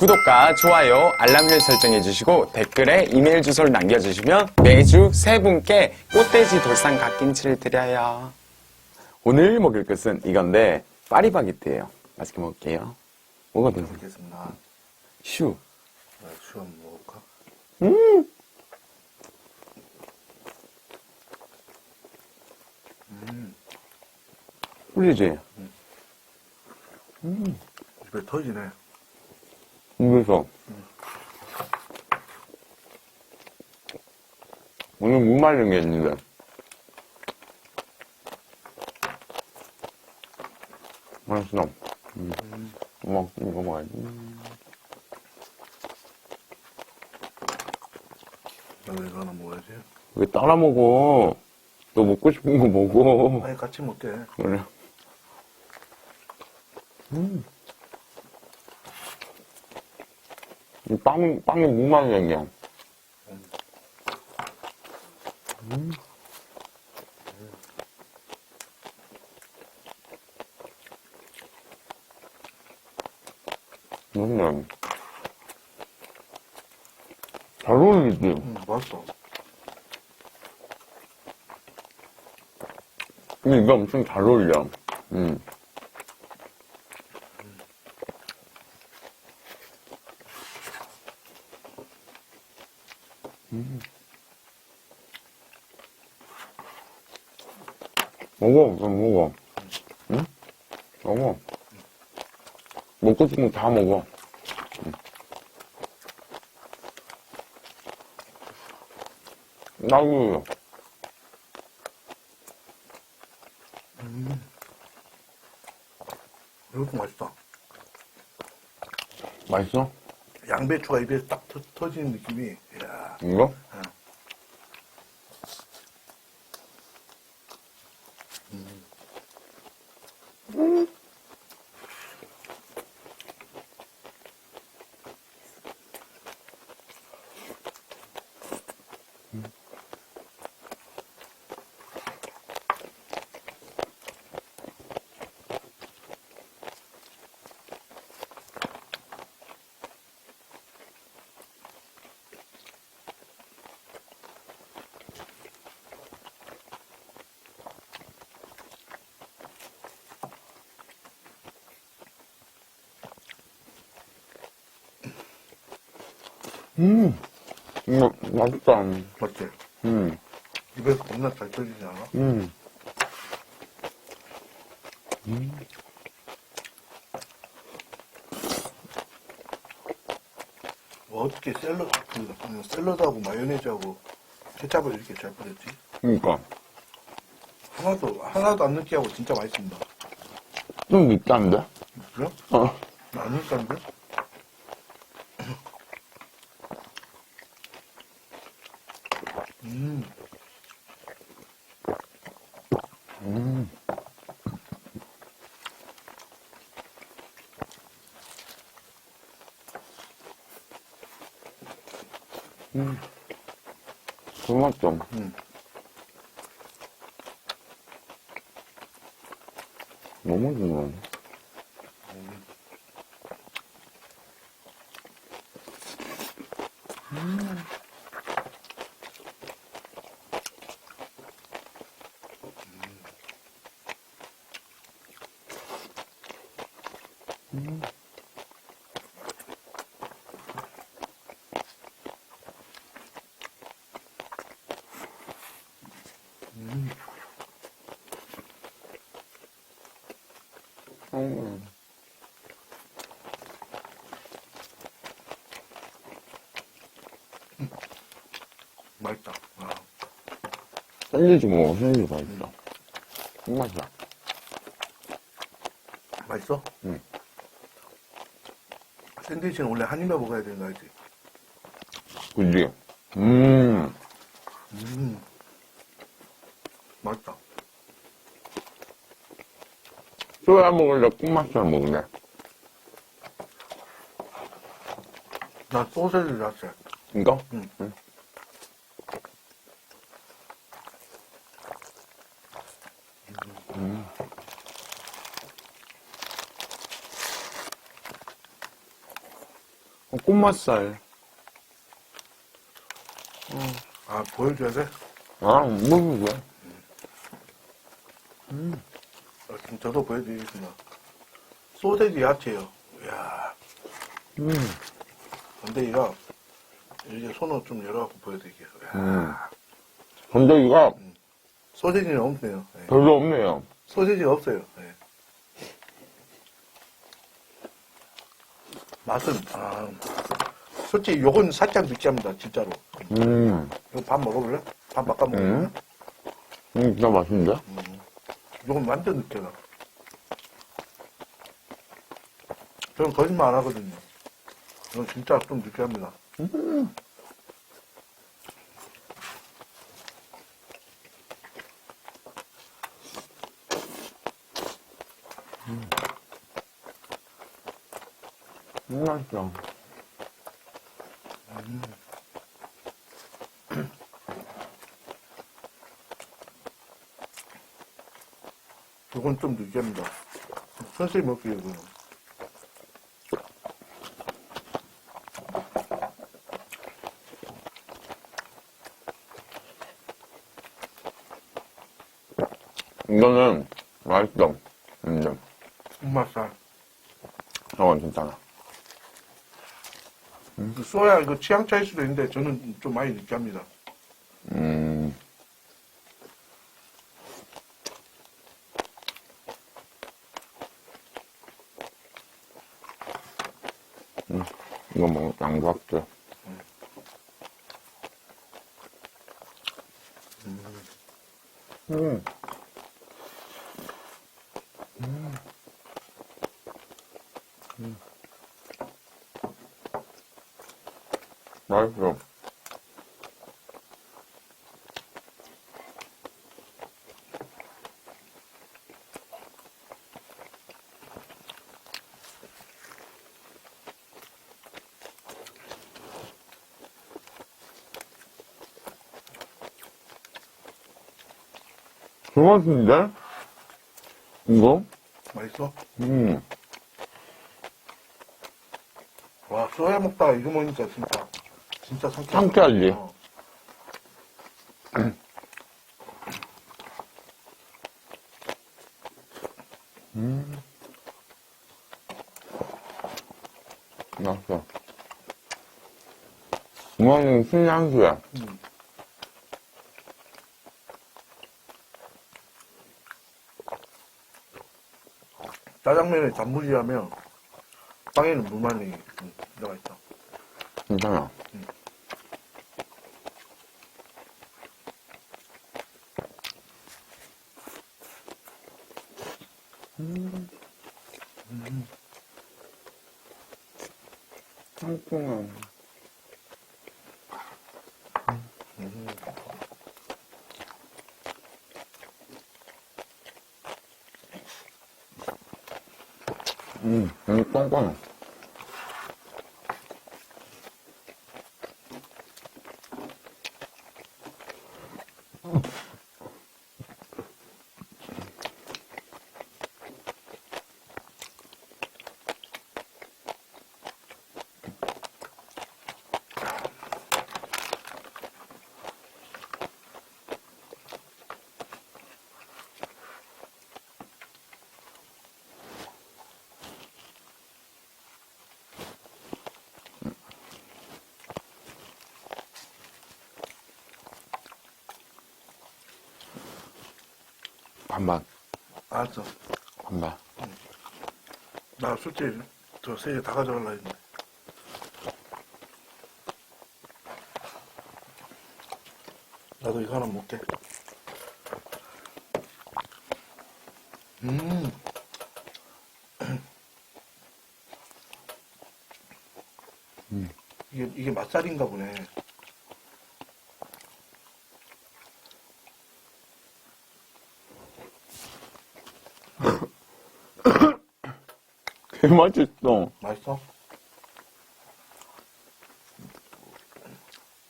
구독과 좋아요, 알람 을 설정해 주시고 댓글에 이메일 주소를 남겨주시면 매주 세 분께 꽃돼지 돌상 갓김치를 드려요. 오늘 먹을 것은 이건데 파리바게트예요. 맛있게 먹을게요. 뭐가 되세요? 먹겠습니다. 슈. 네, 슈 한번 먹어볼까? 꿀리지? 입에 터지네. 그래서 오늘 무 말린 게 있는데 맛있어. 음. 뭐 이거 먹어야지. 하나 먹어야지. 왜 따라 먹어? 너 먹고 싶은 거 먹어. 아니, 같이 먹게. 그래. 음. 이 빵, 빵이 무맛이 생겨. 음. 음. 잘 어울리지? 음, 맛있어. 근데 이거 엄청 잘 어울려. 음. 음. 먹어, 그럼 먹어. 응? 먹어. 먹고 싶은 거 다 먹어. 응. 나도, 이것도 맛있다. 맛있어? 양배추가 입에 딱 터, 터지는 느낌이. 이야. 이거? 음, 이거 맛있다. 맞지? 음, 입에서 겁나 잘 터지지 않아? 음. 뭐 어떻게 샐러드, 그, 그 샐러드하고 마요네즈하고 케찹을 이렇게 잘 뿌렸지? 그니까. 하나도, 하나도 안 느끼하고 진짜 맛있습니다. 좀 밉다는데? 그래? 어. 안 느끼한데? 음. 그맛 좀. 음. 너무 좋네. 음. 맛있다. 아, 샌드위치 먹어, 샌드위치 맛있어. 이 맛이야. 맛있어? 응. 샌드위치는 원래 한 입에 먹어야 되는 거 알지? 그지? 음, 음. 맛있다. 소야 먹을래? 꿀맛살 먹을래? 나 소세지 샀어. 이거? 응. 응. 어, 꽃맛살. 아, 보여줘야 돼? 아, 뭐, 왜? 아, 지금 저도 보여드리겠습니다. 소세지 야채요. 이야. 음. 건더기가 이렇게 손으로 좀 열어갖고 보여드릴게요. 이야. 음. 건더기가 소세지는 없네요. 예. 별로 없네요. 소세지가 없어요. 예. 맛은, 아, 솔직히 요건 살짝 느끼합니다. 진짜로. 음. 이거 밥 먹어볼래? 밥 바꿔 먹을래? 음. 음, 진짜 맛있는데? 요건 완전 느껴요. 저는 거짓말 안 하거든요. 이건 진짜 좀 느끼합니다. 음, 맛있어. 요건 좀 느끼합니다. 천천히 먹기에 이거는. 이거는 맛있어. 인정. 손맛살. 저건 진짜. 그 쏘야 이거 취향 차일 수도 있는데 저는 좀 많이 느끼합니다. 음. 음, 이거 뭐, 양박들. 음. 음. 맛있어. 그 맛인데? 이거? 맛있어? 음. 와 쏘야 먹다가 이거 먹으니까 진짜 진짜 상쾌하다. 상쾌하지? 어. 맛있어. 이거는 신향수야. 짜장면에 단무지라면 빵에는 무만이 음, 들어가 있어. 괜찮아. 상큼한. 음, 여기 뻥뻥해. 반반, 알았어. 반반. 나 솔직히 저세개다 가져갈라 했는데. 나도 이거 하나 먹게. 음. 이게, 이게 맛살인가 보네. 맛있어. 맛있어?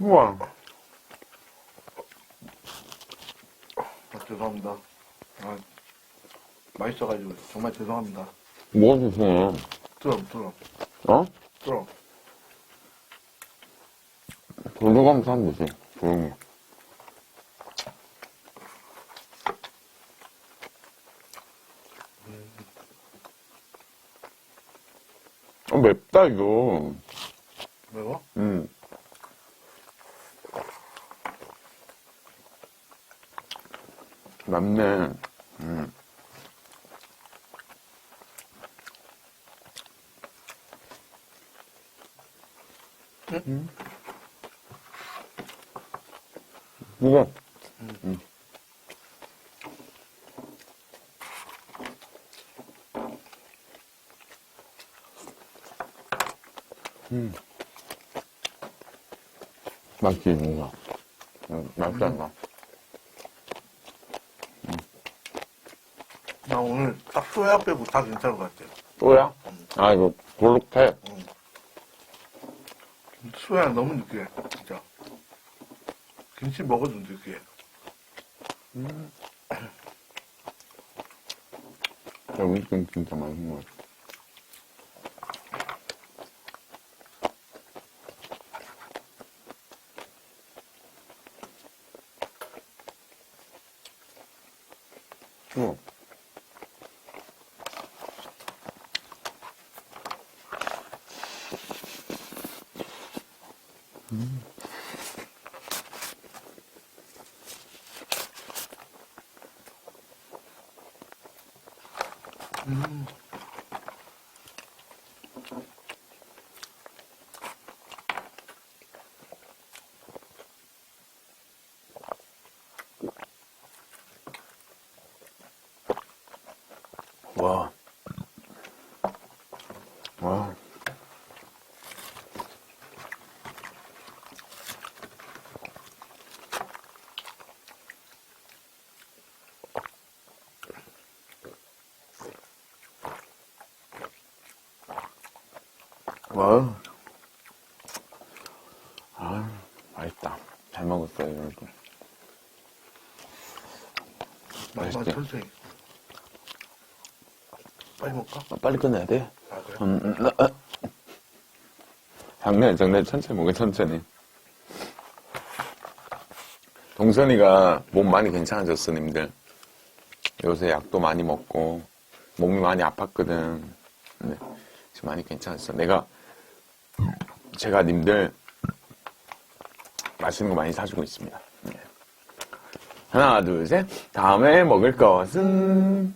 우와. 아, 죄송합니다. 아, 맛있어가지고 정말 죄송합니다. 뭐가 죄송해? 드럼 드럼 어? 드럼. 돌려가면서 하면 되지. 조용히. 맵다, 이거. 매워? 음. 맵네. 음. 음. 이거. 음. 음. 맛있지, 뭔가. 음, 맛있지 않나? 나 오늘 딱 소야 빼고 다 괜찮은 것 같아. 또야? 아, 이거, 볼록해. 소야 너무 느끼해, 진짜. 김치 먹어도 느끼해. 여기 좀 진짜 맛있는 것 같아. 우와. 와. 와. 와. 아, 맛있다. 잘 먹었어요, 여러분. 맛만 맛있지? 천천히. 빨리 먹까? 아, 빨리 끝내야 돼. 아, 그래? 음, 음, 아, 아. 장난, 장난, 천천히 먹어, 천천히. 동선이가 몸 많이 괜찮아졌어, 님들. 요새 약도 많이 먹고, 몸이 많이 아팠거든. 근데 지금 많이 괜찮았어. 내가, 제가 님들, 맛있는 거 많이 사주고 있습니다. 네. 하나, 둘, 셋. 다음에 먹을 것은,